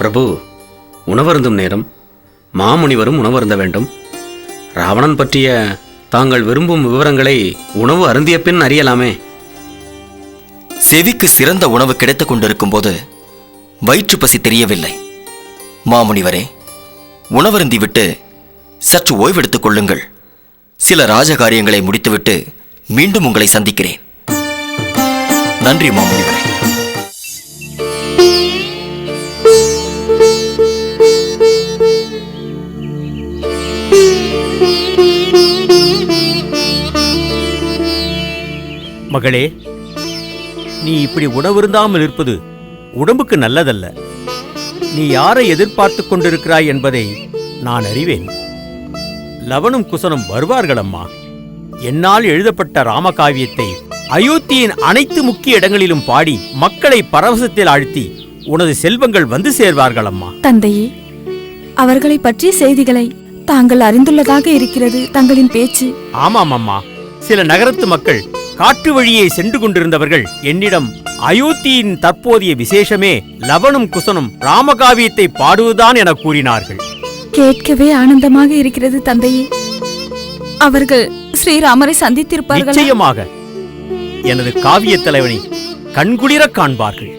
பிரபு உணவருந்தும் நேரம். மாமுனிவரும் உணவருந்த வேண்டும். ராவணன் பற்றிய தாங்கள் விரும்பும் விவரங்களை உணவு அருந்திய பின் அறியலாமே. செவிக்கு சிறந்த உணவு கிடைத்துக் கொண்டிருக்கும் போது வயிற்றுப்பசி தெரியவில்லை. மாமுனிவரே உணவருந்தி விட்டு சற்று ஓய்வெடுத்துக் கொள்ளுங்கள். சில ராஜகாரியங்களை முடித்துவிட்டு மீண்டும் உங்களை சந்திக்கிறேன். நன்றி மாமுனிவரே. மகளே நீ இப்படி உணவிருந்தாமல் இருப்பது உடம்புக்கு நல்லதல்ல. நீ யாரை எதிர்பார்த்து கொண்டிருக்கிறாய் என்பதை நான் அறிவேன். லவனும் குசனும் வருவார்கள் அம்மா என்னால் எழுதப்பட்ட ராமகாவியத்தை அயோத்தியின் அனைத்து முக்கிய இடங்களிலும் பாடி மக்களை பரவசத்தில் ஆழ்த்தி உனது செல்வங்கள் வந்து சேர்வார்கள் அம்மா தந்தையே அவர்களை பற்றிய செய்திகளை தாங்கள் அறிந்துள்ளதாக இருக்கிறது தங்களின் பேச்சு. ஆமாம் அம்மா. சில நகரத்து மக்கள் காட்டு வழியே சென்று கொண்டிருந்தவர்கள் என்னிடம் அயோத்தியின் தற்போதைய விசேஷமே லவனும் குசனும் ராமகாவியத்தை பாடுவதுதான் என கூறினார்கள். கேட்கவே ஆனந்தமாக இருக்கிறது தந்தையே. அவர்கள் ஸ்ரீராமரை சந்தித்திருப்பார்கள்? நிச்சயமாக. எனது காவிய தலைவனை கண்குளிரக் காண்பார்கள்.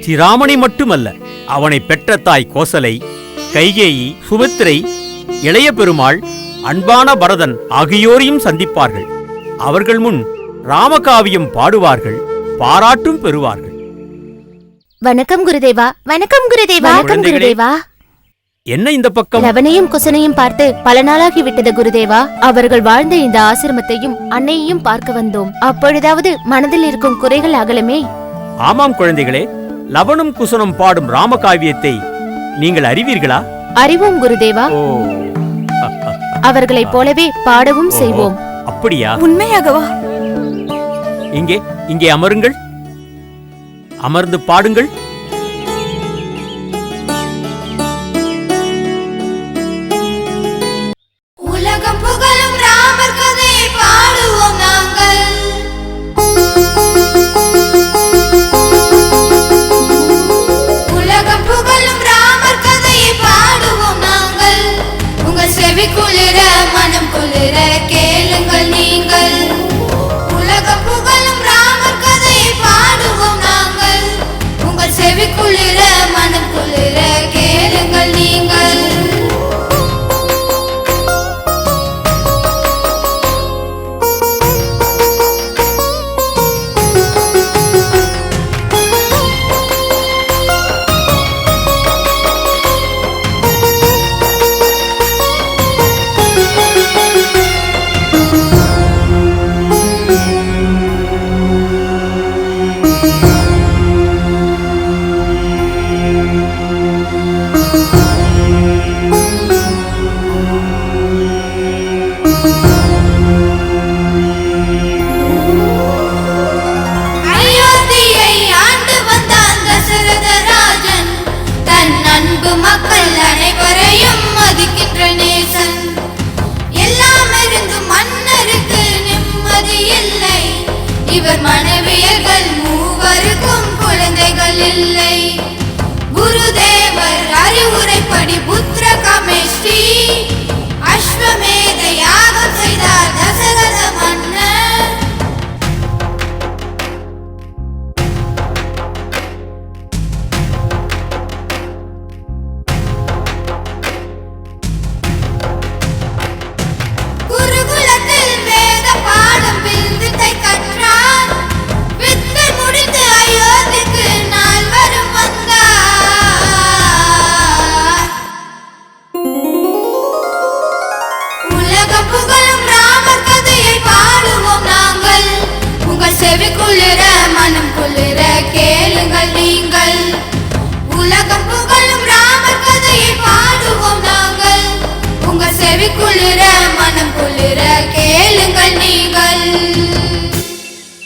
ஸ்ரீராமனை மட்டுமல்ல அவனை பெற்ற தாய் கோசலை கைகேயி சுமித்திரை இளைய பெருமாள் அன்பான பரதன் ஆகியோரையும் சந்திப்பார்கள். அவர்கள் முன் ராமகாவியம் பாடுவார்கள் பாராட்டும் பெறுவார்கள். வணக்கம் குருதேவா வணக்கம் குருதேவா. வணக்கம். குருதேவா. என்ன இந்த பக்கம்? லவனையும் குசனையும் பார்த்து பல நாளாகி விட்டது குருதேவா. அவர்கள் வாழ்ந்த இந்த ஆசிரமத்தையும் அன்னையையும் பார்க்க வந்தோம். அப்பொழுதாவது மனதில் இருக்கும் குறைகள் அகலமே. ஆமாம் குழந்தைகளே லவனும் குசனும் பாடும் ராமகாவியத்தை நீங்கள் அறிவீர்களா? அறிவோம் குருதேவா. அவர்களைப் போலவே பாடவும் செய்வோம். அப்படியா? உண்மையாகவா? இங்கே இங்கே அமருங்கள். அமர்ந்து பாடுங்கள்.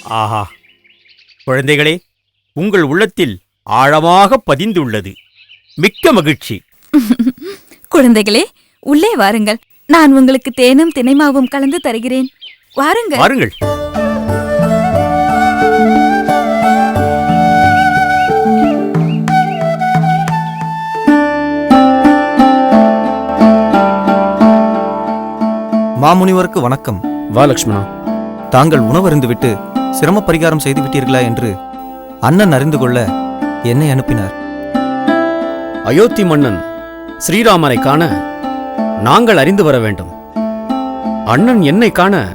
ஆஹா. குழந்தைகளே உங்கள் உள்ளத்தில் ஆழமாக பதிந்துள்ளது. மிக்க மகிழ்ச்சி. குழந்தைகளே உள்ளே வாருங்கள். நான் உங்களுக்கு தேனும் தினைமாவும் கலந்து தருகிறேன். வாருங்கள். வாருங்கள். மாமுனிவருக்கு வணக்கம். வா லக்ஷ்மணா. தாங்கள் உணவருந்துவிட்டு சிரம பரிகாரம் செய்து விட்டீர்களா என்று அண்ணன் அறிந்து கொள்ள என்னை அனுப்பினார். அயோத்தி மன்னன் ஸ்ரீராமரை காண நாங்கள் அறிந்து வர வேண்டும். அண்ணன் என்னை காண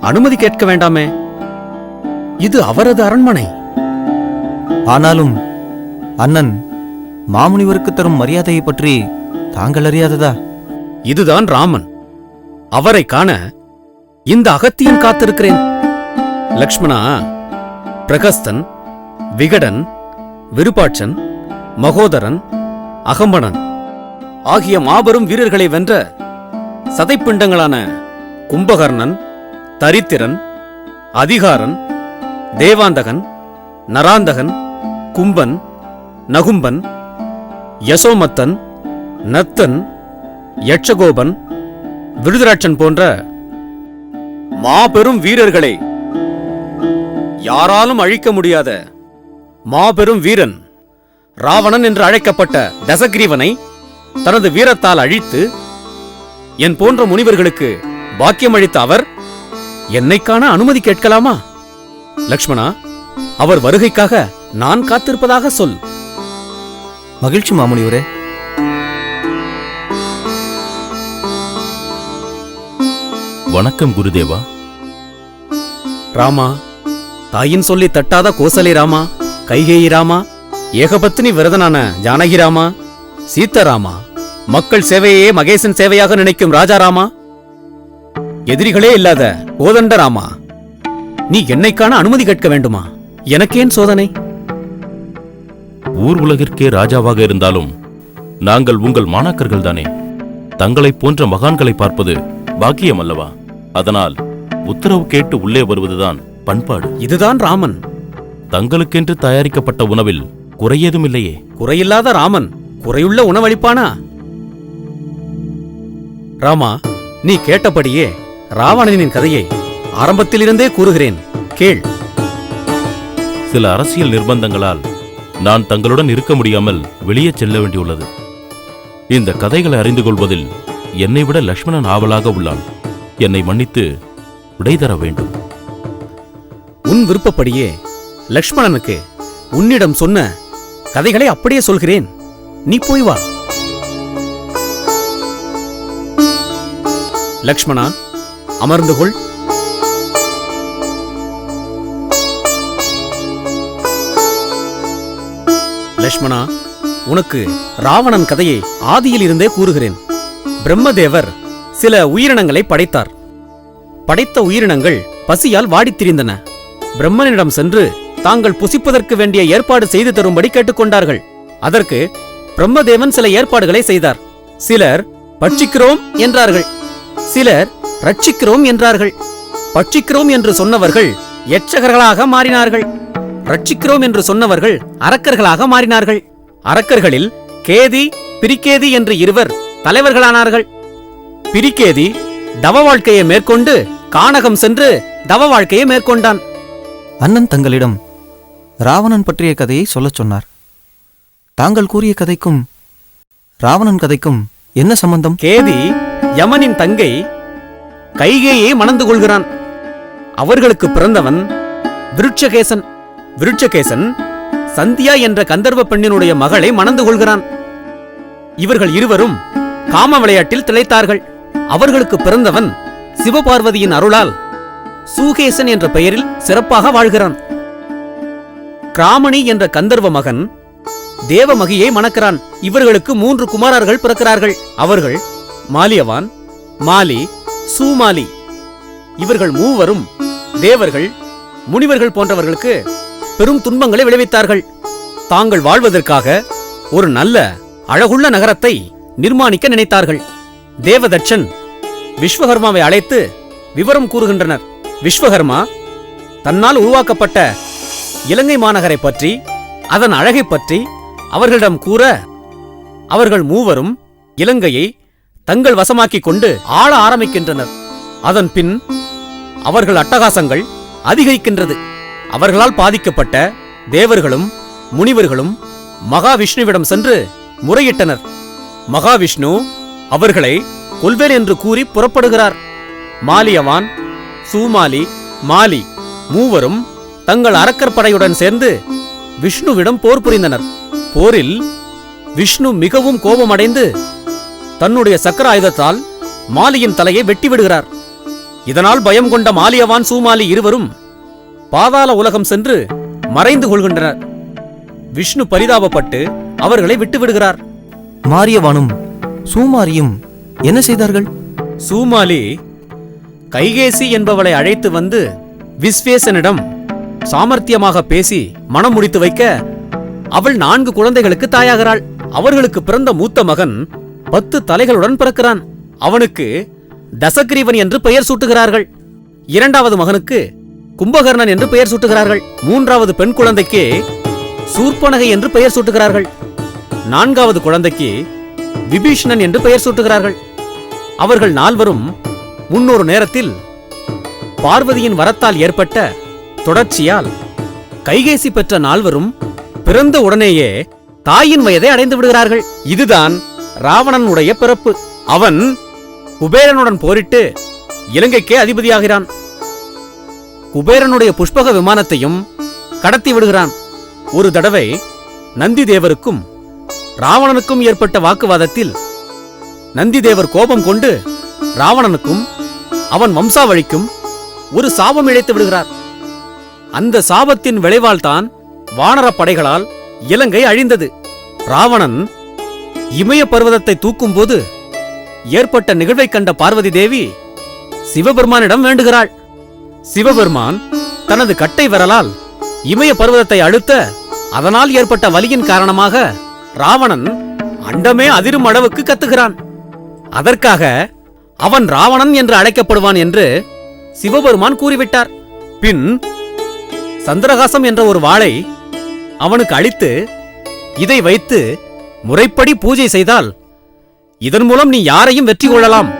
அனுமதி கேட்க வேண்டாமே. இது அவரது அரண்மனை. ஆனாலும் அண்ணன் மாமுனிவருக்கு தரும் மரியாதையை பற்றி தாங்கள் அறியாததா? இதுதான் ராமன். அவரை காண இந்த அகத்தியன் காத்திருக்கிறேன். லக்ஷ்மணா பிரகஸ்தன் விகடன் விருபாட்சன் மகோதரன் அகம்பணன் ஆகிய மாபெரும் வீரர்களை வென்ற சதைப்பிண்டங்களான கும்பகர்ணன் தரித்திரன் அதிகாரன் தேவாந்தகன் நராந்தகன் கும்பன் நகும்பன் யசோமத்தன் நத்தன் யட்சகோபன் விருதராட்சன் போன்ற மாபெரும் வீரர்களை யாராலும் அழிக்க முடியாத மாபெரும் வீரன் ராவணன் என்று அழைக்கப்பட்ட தசகிரீவனை தனது வீரத்தால் அழித்து என் போன்ற முனிவர்களுக்கு பாக்கியம் அளித்த அவர் என்னை காண அனுமதி கேட்கலாமா? லக்ஷ்மணா அவர் வருகைக்காக நான் காத்திருப்பதாக சொல். மகிழ்ச்சி மாமுனிவரே. வணக்கம் குருதேவா. ராமா தாயின் சொல்லி தட்டாத கோசலை ராமா கைகேயி ராமா ஏகபத்தினி விரதனான ஜானகி ராமா சீதாராமா மக்கள் சேவையே மகேசன் சேவையாக நினைக்கும் ராஜா ராமா. எதிரிகளே இல்லாத கோதண்ட ராமா நீ என்னை காண அனுமதி கேட்க வேண்டுமா? எனக்கேன் சோதனை. ஊர் உலகிற்கே ராஜாவாக இருந்தாலும் நாங்கள் உங்கள் மாணாக்கர்கள் தானே. தங்களைப் போன்ற மகான்களை பார்ப்பது பாக்கியம் அல்லவா? அதனால் உத்தரவு கேட்டு உள்ளே வருவதுதான் பண்பாடு. இதுதான் ராமன். தங்களுக்கென்று தயாரிக்கப்பட்ட உணவில் குறையேதும் இல்லையே குறையில்லாத ராமன் குறையுள்ள உணவளிப்பானா? ராமா நீ கேட்டபடியே ராவணனின் கதையை ஆரம்பத்திலிருந்தே கூறுகிறேன். கேள். சில அரசியல் நிர்பந்தங்களால் நான் தங்களுடன் இருக்க முடியாமல் வெளியே செல்ல வேண்டியுள்ளது. இந்த கதைகளை அறிந்து கொள்வதில் என்னை விட லக்ஷ்மணன் ஆவலாக உள்ளான். என்னை மன்னித்து விடை தர வேண்டும். உன் விருப்பப்படியே லக்ஷ்மணனுக்கு உன்னிடம் சொன்ன கதைகளை அப்படியே சொல்கிறேன். நீ போய் வா. லக்ஷ்மணா அமர்ந்து கொள். லக்ஷ்மணா உனக்கு ராவணன் கதையை ஆதியில் இருந்தே கூறுகிறேன். பிரம்மதேவர் சில உயிரினங்களை படைத்தார். படைத்த உயிரினங்கள் பசியால் வாடித் திரிந்தன. பிரம்மனிடம் சென்று தாங்கள் புசிப்பதற்கு வேண்டிய ஏற்பாடு செய்து தரும்படி கேட்டுக்கொண்டார்கள். அதற்கு பிரம்மதேவன் சில ஏற்பாடுகளை செய்தார். சிலர் பட்சிக்கிறோம் என்றார்கள். சிலர் ரட்சிக்கிறோம் என்றார்கள். பட்சிக்கிறோம் என்று சொன்னவர்கள் எச்சகர்களாக மாறினார்கள். ரட்சிக்கிறோம் என்று சொன்னவர்கள் அரக்கர்களாக மாறினார்கள். அரக்கர்களில் கேதி பிரிகேதி என்று இருவர் தலைவர்களானார்கள். பிரிகேதி தவ வாழ்க்கையை மேற்கொண்டு கானகம் சென்று தவ வாழ்க்கையை மேற்கொண்டான். அண்ணன் தங்களிடம் ராவணன் பற்றிய கதையை சொல்லச் சொன்னார். தாங்கள் கூறிய கதைக்கும் ராவணன் கதைக்கும் என்ன சம்பந்தம்? கேதி யமனின் தங்கை கைகேயை மணந்து கொள்கிறான். அவர்களுக்கு பிறந்தவன் விருட்சகேசன். விருட்சகேசன் சந்தியா என்ற கந்தர்வ பெண்ணினுடைய மகளை மணந்து கொள்கிறான். இவர்கள் இருவரும் காம விளையாட்டில் திளைத்தார்கள். அவர்களுக்கு பிறந்தவன் சிவபார்வதியின் அருளால் சூகேசன் என்ற பெயரில் சிறப்பாக வாழ்கிறான். கிராமணி என்ற கந்தர்வ மகன் தேவமகியை மணக்கிறான். இவர்களுக்கு மூன்று குமாரர்கள் பிறக்கிறார்கள். அவர்கள் மாலியவான் மாலி சூமாலி. இவர்கள் மூவரும் தேவர்கள் முனிவர்கள் போன்றவர்களுக்கு பெரும் துன்பங்களை விளைவித்தார்கள். தாங்கள் வாழ்வதற்காக ஒரு நல்ல அழகுள்ள நகரத்தை நிர்மாணிக்க நினைத்தார்கள். தேவதட்சன் விஸ்வகர்மாவை அழைத்து விவரம் கூறுகின்றனர். விஸ்வகர்மா தன்னால் உருவாக்கப்பட்ட இலங்கை மாநகரை பற்றி அதன் அழகைப் பற்றி அவர்களிடம் கூற அவர்கள் மூவரும் இலங்கையை தங்கள் வசமாக்கிக் கொண்டு ஆள ஆரம்பிக்கின்றனர். அதன் பின் அவர்கள் அட்டகாசங்கள் அதிகரிக்கின்றது. அவர்களால் பாதிக்கப்பட்ட தேவர்களும் முனிவர்களும் மகாவிஷ்ணுவிடம் சென்று முறையிட்டனர். மகாவிஷ்ணு அவர்களை கொல்வேன் என்று கூறி புறப்படுகிறார். மாலியவான் சூமாலி மாலி மூவரும் தங்கள் அரக்கர் படையுடன் சேர்ந்து விஷ்ணுவிடம் போர் புரிந்தனர். போரில் விஷ்ணு மிகவும் கோபமடைந்து தன்னுடைய சக்கர ஆயுதத்தால் மாலியின் தலையை வெட்டி விடுகிறார் இதனால் பயம் கொண்ட மாலியவான் சூமாலி இருவரும் பாதாள உலகம் சென்று மறைந்து கொள்கின்றனர். விஷ்ணு பரிதாபப்பட்டு அவர்களை விட்டு விடுகிறார் மாரியவானும் சூமாரியும் என்ன செய்தார்கள்? சூமாலி கைகேசி என்பவளை அழைத்து வந்து விஸ்வேசனிடம் சாமர்த்தியமாக பேசி மனம் முடித்து வைக்க அவள் நான்கு குழந்தைகளுக்கு தாயாகிறாள். அவர்களுக்கு பிறந்த மூத்த மகன் பத்து தலைகளுடன் பிறக்கிறான். அவனுக்கு தசகிரீவன் என்று பெயர் சூட்டுகிறார்கள். இரண்டாவது மகனுக்கு கும்பகர்ணன் என்று பெயர் சூட்டுகிறார்கள். மூன்றாவது பெண் குழந்தைக்கு சூர்பனகை என்று பெயர் சூட்டுகிறார்கள். நான்காவது குழந்தைக்கு விபீஷணன் என்று பெயர் சூட்டுகிறார்கள். அவர்கள் நால்வரும் முன்னொரு நேரத்தில் பார்வதியின் வரத்தால் ஏற்பட்ட தொடர்ச்சியால் கைகேசி பெற்ற நால்வரும் பிறந்த உடனேயே தாயின் வயதை அடைந்து விடுகிறார்கள். இதுதான் ராவணனுடைய பிறப்பு. அவன் குபேரனுடன் போரிட்டு இலங்கைக்கே அதிபதியாகிறான். குபேரனுடைய புஷ்பக விமானத்தையும் கடத்தி விடுகிறான். ஒரு தடவை நந்தி தேவருக்கும் ராவணனுக்கும் ஏற்பட்ட வாக்குவாதத்தில் நந்திதேவர் கோபம் கொண்டு ராவணனுக்கும் அவன் வம்சாவழிக்கும் ஒரு சாபம் இழைத்து விடுகிறார். அந்த சாபத்தின் விளைவால் தான் வானரப் படைகளால் இலங்கை அழிந்தது. ராவணன் இமய பர்வதத்தை தூக்கும்போது ஏற்பட்ட நிகழ்வைக் கண்ட பார்வதி தேவி சிவபெருமானிடம் வேண்டுகிறாள். சிவபெருமான் தனது கட்டை விரலால் இமய பர்வதத்தை அழுத்த அதனால் ஏற்பட்ட வலியின் காரணமாக ராவணன் அண்டமே அதிரும் அளவுக்கு கத்துகிறான். அதற்காக அவன் ராவணன் என்று அழைக்கப்படுவான் என்று சிவபெருமான் கூறிவிட்டார். பின் சந்திரகாசம் என்ற ஒரு வாளை அவனுக்கு அளித்து இதை வைத்து முறைப்படி பூஜை செய்தால் இதன் மூலம் நீ யாரையும் வெற்றி கொள்ளலாம்.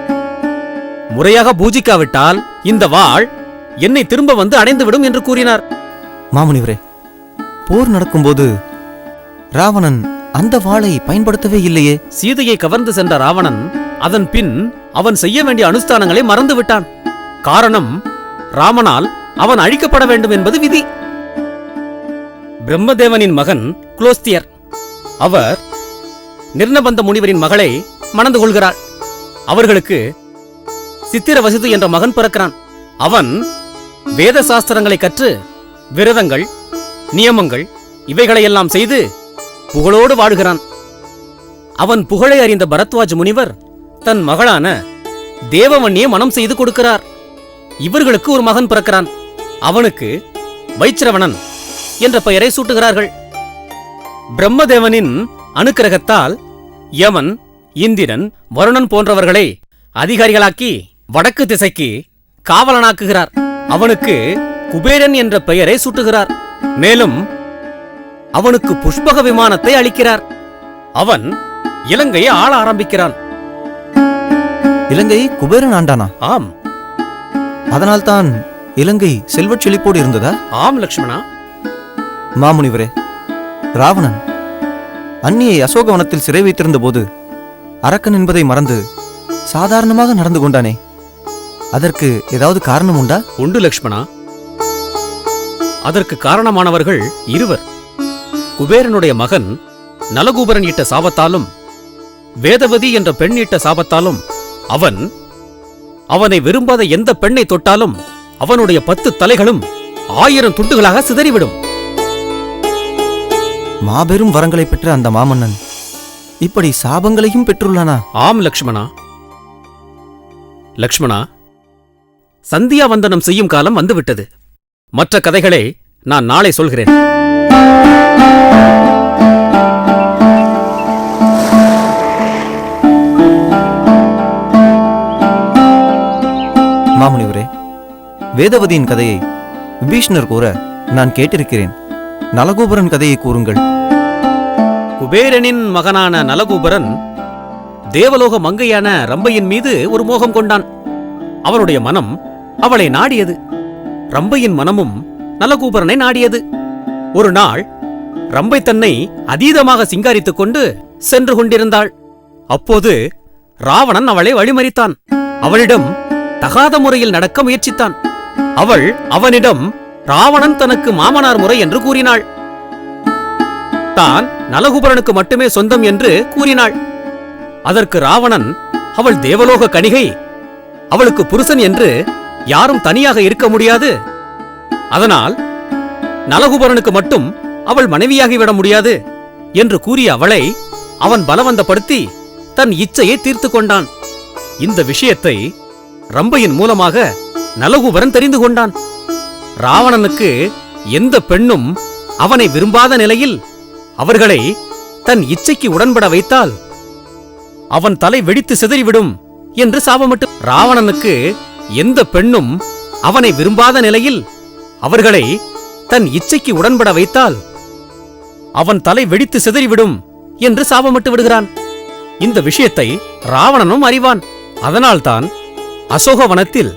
முறையாக பூஜிக்காவிட்டால் இந்த வாள் என்னை திரும்ப வந்து அடைந்துவிடும் என்று கூறினார். மாமுனிவரே போர் நடக்கும்போது ராவணன் அந்த வாளை பயன்படுத்தவே இல்லையே. சீதையை கவர்ந்து சென்ற ராவணன் அதன் பின் அவன் செய்ய வேண்டிய அனுஷ்டானங்களை மறந்து விட்டான் காரணம் ராமனால் அவன் அழிக்கப்பட வேண்டும் என்பது விதி. பிரம்மதேவனின் மகன் குலோஸ்தியர். அவர் நிர்ணபந்த முனிவரின் மகளை மணந்து கொள்கிறார் அவர்களுக்கு சித்திரவசிது என்ற மகன் பிறக்கிறான். அவன் வேத சாஸ்திரங்களை கற்று விரதங்கள் நியமங்கள் இவைகளையெல்லாம் செய்து புகழோடு வாழுகிறான். அவன் புகழை அறிந்த பரத்வாஜ் முனிவர் தன் மகளான தேவவன்னியை மனம் செய்து கொடுக்கிறார். இவர்களுக்கு ஒரு மகன் பிறக்கிறான். அவனுக்கு வைச்சிரவணன் என்ற பெயரை சூட்டுகிறார்கள். பிரம்மதேவனின் அனுக்கிரகத்தால் யமன் இந்திரன் வருணன் போன்றவர்களை அதிகாரிகளாக்கி வடக்கு திசைக்கு காவலனாக்குகிறார். அவனுக்கு குபேரன் என்ற பெயரை சூட்டுகிறார். மேலும் அவனுக்கு புஷ்பக விமானத்தை அளிக்கிறார். அவன் இலங்கையை ஆள ஆரம்பிக்கிறான். இலங்கை குபேரன் ஆண்டானா? ஆம். அதனால்தான் இலங்கை செல்வச் செழிப்போடு இருந்ததா? ஆம் லக்ஷ்மணா. மாமுனிவரே ராவணன் அன்னியை அசோகவனத்தில் சிறை வைத்திருந்த போது அரக்கன் என்பதை மறந்து சாதாரணமாக நடந்து கொண்டானே அதற்கு ஏதாவது காரணம் உண்டா? உண்டு லக்ஷ்மணா. அதற்கு காரணமானவர்கள் இருவர். குபேரனுடைய மகன் நலகூபரன் இட்ட சாபத்தாலும் வேதவதி என்ற பெண் இட்ட சாபத்தாலும் அவன் அவனை விரும்பாத எந்த பெண்ணை தொட்டாலும் அவனுடைய பத்து தலைகளும் ஆயிரம் துண்டுகளாக சிதறிவிடும். மாபெரும் வரங்களை பெற்ற அந்த மாமன்னன் இப்படி சாபங்களையும் பெற்றுள்ளானா? ஆம் லக்ஷ்மணா. லக்ஷ்மணா சந்தியா வந்தனம் செய்யும் காலம் வந்துவிட்டது. மற்ற கதைகளை நான் நாளை சொல்கிறேன். வேதவதியின் கதையை விபீஷ்ணர் கூற நான் கேட்டிருக்கிறேன். நலகோபுரன் கதையை கூறுங்கள். குபேரனின் மகனான நலகோபுரன் தேவலோக மங்கையான ரம்பையின் மீது ஒரு மோகம் கொண்டான். அவனுடைய மனம் அவளை நாடியது. ரம்பையின் மனமும் நலகூபரனை நாடியது. ஒரு நாள் ரம்பை தன்னை அதீதமாக சிங்காரித்துக் கொண்டு சென்று கொண்டிருந்தாள். அப்போது ராவணன் அவளை வழிமறித்தான். அவளிடம் தகாத முறையில் நடக்க முயற்சித்தான். அவள் அவனிடம் ராவணன் தனக்கு மாமனார் முறை என்று கூறினாள். தான் நலகுபரனுக்கு மட்டுமே சொந்தம் என்று கூறினாள். அதற்கு ராவணன் அவள் தேவலோக கணிகை அவளுக்கு புருஷன் என்று யாரும் தனியாக இருக்க முடியாது. அதனால் நலகுபரனுக்கு மட்டும் அவள் மனைவியாகிவிட முடியாது என்று கூறிய அவளை அவன் பலவந்தப்படுத்தி தன் இச்சையை தீர்த்து கொண்டான். இந்த விஷயத்தை ரம்பையின் மூலமாக நலகுபரன் தெரிந்து கொண்டான். ராவணனுக்கு எந்த பெண்ணும் அவனை விரும்பாத நிலையில் அவர்களை தன் இச்சைக்கு உடன்பட வைத்தால் அவன் தலை வெடித்து சிதறிவிடும் என்று சாபமிட்டு ராவணனுக்கு எந்த பெண்ணும் அவனை விரும்பாத நிலையில் அவர்களை தன் இச்சைக்கு உடன்பட வைத்தால் அவன் தலை வெடித்து சிதறிவிடும் என்று சாபமிட்டு விடுகிறான். இந்த விஷயத்தை ராவணனும் அறிவான். அதனால்தான் அசோகவனத்தில்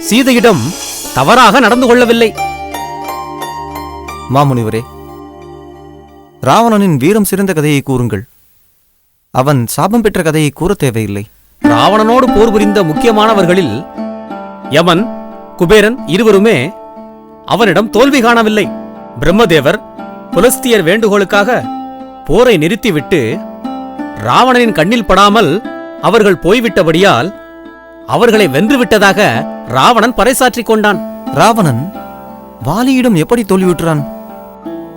சீதையிடம் தவறாக நடந்து கொள்ளவில்லை. மாமுனிவரே ராவணனின் வீரம் சிறந்த கதையை கூறுங்கள். அவன் சாபம் பெற்ற கதையை கூற தேவையில்லை. ராவணனோடு போர் புரிந்த முக்கியமானவர்களில் யமன் குபேரன் இருவருமே அவனிடம் தோல்வி காணவில்லை. பிரம்மதேவர் புலஸ்தியர் வேண்டுகோளுக்காக போரை நிறுத்திவிட்டு ராவணனின் கண்ணில் படாமல் அவர்கள் போய்விட்டபடியால் அவர்களை வென்றுவிட்டதாக ராவணன் பறைசாற்றிக் கொண்டான். ராவணன் வாலியிடம் எப்படி தோல்வியுற்றான்?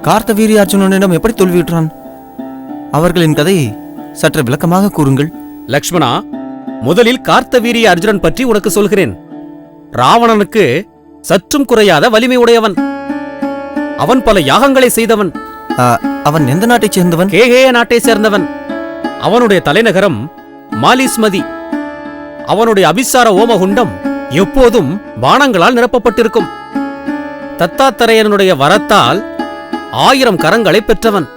கார்த்தவீரிய அர்ஜுனனிடம் எப்படி தோல்வியுற்றான்? அவர்களின் கதையை சற்று விளக்கமாக கூறுங்கள். லக்ஷ்மணா முதலில் கார்த்தவீரிய அர்ஜுனன் பற்றி உனக்கு சொல்கிறேன். ராவணனுக்கு சற்றும் குறையாத வலிமை உடையவன். அவன் பல யாகங்களை செய்தவன். அவன் எந்த நாட்டைச் சேர்ந்தவன்? கேகேய நாட்டை சேர்ந்தவன். அவனுடைய தலைநகரம் மாலிஸ்மதி. அவனுடைய அபிசார ஓமகுண்டம் எப்போதும் பானங்களால் நிரப்பப்பட்டிருக்கும். தத்தாத்திரையனுடைய வரத்தால் ஆயிரம் கரங்களை பெற்றவன்.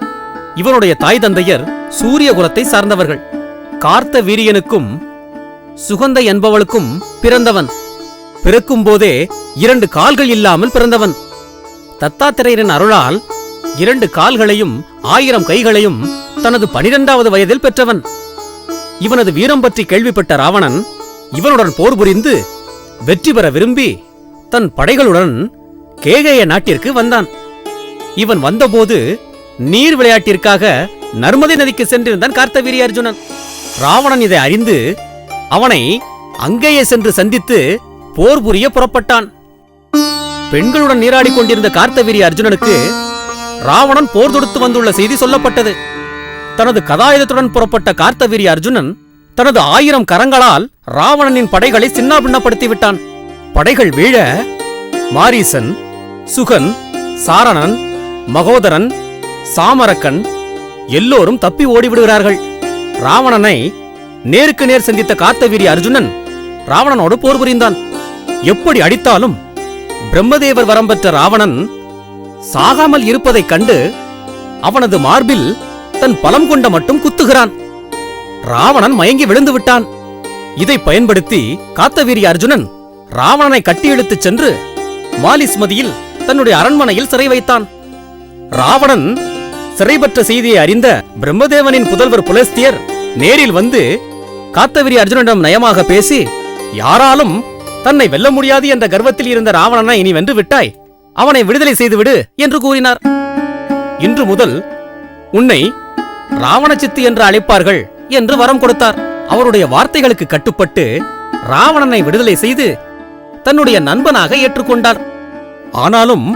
இவனுடைய தாய் தந்தையர் சூரிய குலத்தை சார்ந்தவர்கள். கார்த்த வீரியனுக்கும் சுகந்தை என்பவளுக்கும் பிறந்தவன். பிறக்கும் போதே இரண்டு கால்கள் இல்லாமல் பிறந்தவன். தத்தாத்திரையரின் அருளால் இரண்டு கால்களையும் ஆயிரம் கைகளையும் தனது பனிரெண்டாவது வயதில் பெற்றவன். இவனது வீரம் பற்றி கேள்விப்பட்ட ராவணன் இவனுடன் போர் புரிந்து வெற்றி பெற விரும்பி தன் படைகளுடன் கேகய நாட்டிற்கு வந்தான். இவன் வந்தபோது நீர் விளையாட்டிற்காக நர்மதை நதிக்கு சென்றிருந்தான் கார்த்தவீரிய அர்ஜுனன். ராவணன் இதை அறிந்து அவனை அங்கேயே சென்று சந்தித்து போர் புரிய புறப்பட்டான். பெண்களுடன் நீராடிக் கொண்டிருந்த கார்த்தவீரிய அர்ஜுனனுக்கு ராவணன் போர் தொடுத்து வந்துள்ள செய்தி சொல்லப்பட்டது. தனது கதாயுதத்துடன் புறப்பட்ட கார்த்தவீரிய அர்ஜுனன் தனது ஆயிரம் கரங்களால் ராவணனின் படைகளை சின்னாபின்னப்படுத்தி விட்டான் படைகள் வீழ மாரீசன் சுகன் சாரணன் மகோதரன் சாமரக்கன் எல்லோரும் தப்பி ஓடிவிடுகிறார்கள். ராவணனை நேருக்கு நேர் சந்தித்த கார்த்தவீரிய அர்ஜுனன் ராவணனோடு போர் புரிந்தான். எப்படி அடித்தாலும் பிரம்மதேவர் வரம் பெற்ற ராவணன் சாகாமல் இருப்பதைக் கண்டு அவனது மார்பில் தன் பலம் கொண்ட மட்டும் குத்துகிறான். ராவணன் மயங்கி விழுந்து விட்டான். இதை பயன்படுத்தி காத்தவீரிய அர்ஜுனன் ராவணனை கட்டி இழுத்துச் சென்று மாலிஸ்மதியில் தன்னுடைய அரண்மனையில் சிறை வைத்தான். ராவணன் சிறை பெற்ற செய்தியை அறிந்த பிரம்மதேவனின் புதல்வர் புலஸ்தியர் நேரில் வந்து காத்தவிரி அர்ஜுனனிடம் நயமாக பேசி யாராலும் தன்னை வெல்ல முடியாது என்ற கர்வத்தில் இருந்த ராவணனை இனி வென்று விட்டாய். அவனை விடுதலை செய்துவிடு என்று கூறினார். இன்று முதல் உன்னை ராவணச்சித்து என்று அழைப்பார்கள் என்று வரம் கொடுத்தார். அவருடைய வார்த்தைகளுக்கு கட்டுப்பட்டு ராவணனை விடுதலை செய்து தன்னுடைய நண்பனாக ஏற்றுக்கொண்டார். ஆனாலும்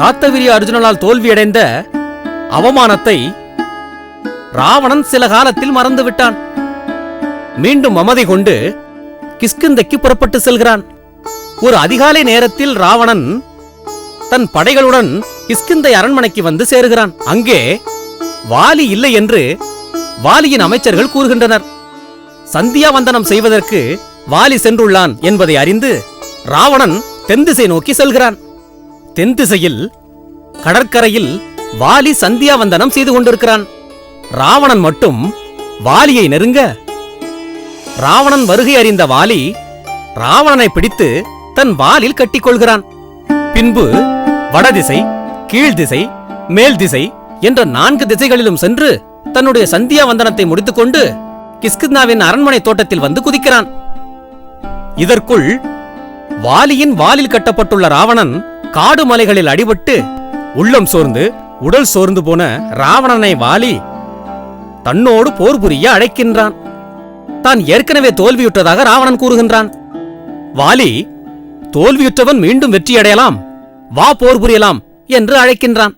காத்தவிரிய அர்ஜுனனால் தோல்வியடைந்த அவமானத்தை ராவணன் சில காலத்தில் மறந்துவிட்டான். மீண்டும் மமதை கொண்டு கிஷ்கிந்தைக்கு புறப்பட்டு செல்கிறான். ஒரு அதிகாலை நேரத்தில் ராவணன் தன் படைகளுடன் கிஷ்கிந்தை அரண்மனைக்கு வந்து சேருகிறான். அங்கே வாலி இல்லை என்று வாலியின் அமைச்சர்கள் கூறுகின்றனர். சந்தியாவந்தனம் செய்வதற்கு வாலி சென்றுள்ளான் என்பதை அறிந்து ராவணன் தென்திசை நோக்கி செல்கிறான். தென்திசையில் கடற்கரையில் வாலி சந்தியாவந்தனம் செய்து கொண்டிருக்கிறான். ராவணன் மட்டும் வாலியை நெருங்க ராவணன் வருகை அறிந்த வாலி ராவணனை பிடித்து தன் வாலில் கட்டிக்கொள்கிறான். பின்பு வடதிசை கீழ்திசை மேல் திசை என்ற நான்கு திசைகளிலும் சென்று தன்னுடைய சந்தியா வந்தனத்தை முடித்துக்கொண்டு கிஸ்கிந்தாவின் அரண்மனை தோட்டத்தில் வந்து குதிக்கிறான். இதற்குள் வாலியின் வாலில் கட்டப்பட்டுள்ள ராவணன் காடு மலைகளில் அடிபட்டு உள்ளம் சோர்ந்து உடல் சோர்ந்து போன ராவணனை வாலி தன்னோடு போர் புரிய அழைக்கின்றான். தான் ஏற்கனவே தோல்வியுற்றதாக ராவணன் கூறுகின்றான். வாலி தோல்வியுற்றவன் மீண்டும் வெற்றியடையலாம் வா போர் புரியலாம் என்று அழைக்கின்றான்.